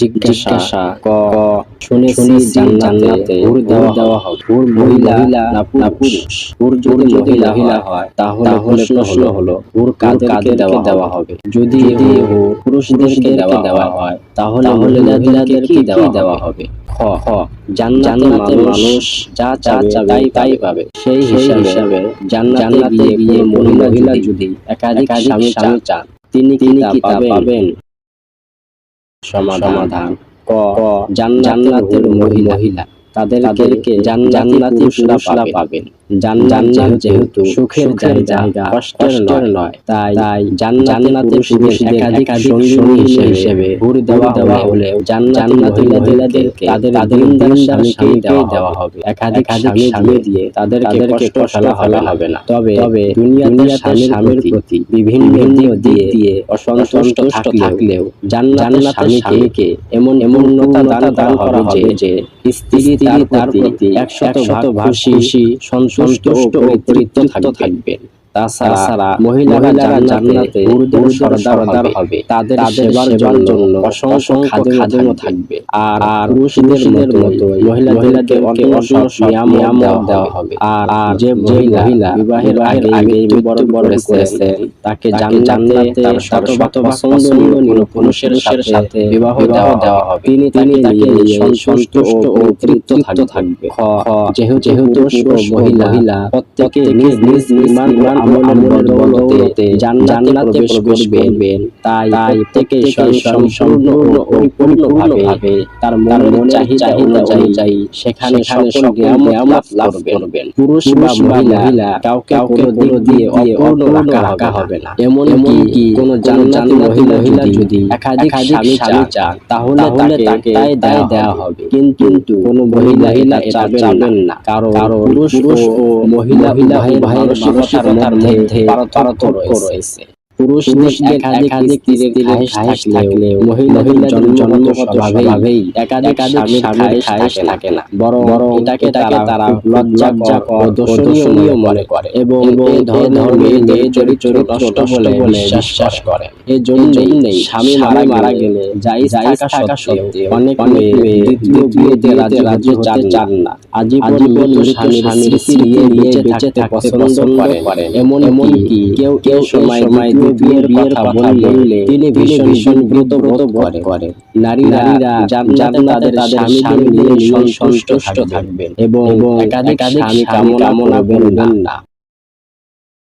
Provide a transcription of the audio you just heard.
জিজ্ঞাসা ক। শুনেছি জান্নাতে দেওয়া দেওয়া হবে হুর মহিলা না পুরুষ। যদি মহিলা হয় তাহলে প্রশ্ন হলো হুর কাদেরকে দেওয়া দেওয়া হবে। যদি পুরুষদেরকে দেওয়া দেওয়া হয় তাহলে মহিলাদেরকে কি দেওয়া দেওয়া হবে? খ। খ। জান্নাতে মানুষ যা চাবে তাই তাই পাবে। সেই হিসাবে জান্নাতে গিয়ে মহিলা যদি একাধিক স্বামী চান তিনি কি তা পাবেন? সমাধান। ক জান্নাতের মহিলা। তাদেরকে জান্নাতি পুরুষরা পাবেন। জান্নাত যেহেতু সুখের জায়গা কষ্টের নয় তাই তাই জান্নাতে পুরুষদের একাধিক সঙ্গী হিসেবে ঘুরে দেওয়া দেওয়া হলেও জান্নাতি মহিলাদেরকে তাদের তাদের স্বামীকে দেওয়া হবে। একাধিক স্বামী দিয়ে তাদেরকে কষ্ট ফেলা ফেলা হবে না। তবে তবে দুনিয়াতে স্বামীর প্রতি বিভিন্ন দিক দিয়ে দিয়ে অসন্তুষ্ট থাকলেও জান্নাতের স্বামীকে এমন এমন দান দান করা হবে যে স্ত্রী তার প্রতি একশত ভাগ খুশি সন্তুষ্ট ও পরিতৃপ্ত থাকবেন। তাছাড়া মহিলারা জান্নাতে সরদার হবে তাদের সেবার জন্য অসংখ্য খাদ্য থাকবে। আর আর পুরুষদের মতো মহিলাদেরকে অনেক নিয়াম দেওয়া হবে। আর আর যে মহিলা বিবাহের আগে আগে বড় বড় করেছে তাকে জান্নাতে তার শত শত পছন্দনীয় পুরুষের সাথে বিবাহ দেওয়া হবে। তিনি তিনি তাকে সন্তুষ্ট ও তৃপ্ত থাকবে। যেহেতু যেহেতু মহিলা প্রত্যেকে নিজ নিজ নির্মাণ আমলের বদৌলতে জান্নাতে প্রবেশ করবেন। তাই প্রত্যেকে সম্পূর্ণ ও পরিপূর্ণভাবে তার মনের চাহিদা অনুযায়ী সেখানে সকল জ্ঞান লাভ করবেন। পুরুষ বা মহিলা কাউকে কাউকে দিয়ে অপূর্ণ রাখা হবে না। এমন কি কোন জান্নাতি মহিলা যদি একাধিক স্বামী চান তাহলে তাকে তাই দায় দেওয়া হবে। কিন্তু কোন মহিলা এটা চাবেন না। কারণ পুরুষ ও মহিলা ভাইয়ের মানসিকতার মধ্যে পারতর্ক রয়েছে। পুরুষদের একাধিক তীরে তীরে থাকলেও মহিলাদের জন্মগত স্বভাবেই একাধিক স্বামীর খায়েশ থাকে না। বরং বরং এটাকে তাকে তারা লজ্জা দোষণীয় মনে করে। এবং এই ধর্মের চরিত্র নষ্ট বলে বিশ্বাস করে। এই স্বামী মারা মারা গেলে যাই যাই থাকা সত্ত্বেও অনেক অনেক মেয়ে দ্বিতীয় বিয়েতে রাজি রাজি হতে চান না। আজীবন স্বামীর স্মৃতি নিয়ে নিয়ে বেঁচে থাকতে পছন্দ করে এমন এমন কি কেউ কেউ সময় সময় বিয়ের বিয়ের কথা বললে তিনি ভীষণ ভীষণ ব্রত করে। নারীরা তাদের নিয়ে সন্তুষ্ট থাকবেন। এবং একাধিক স্বামী কামনা করবেন না।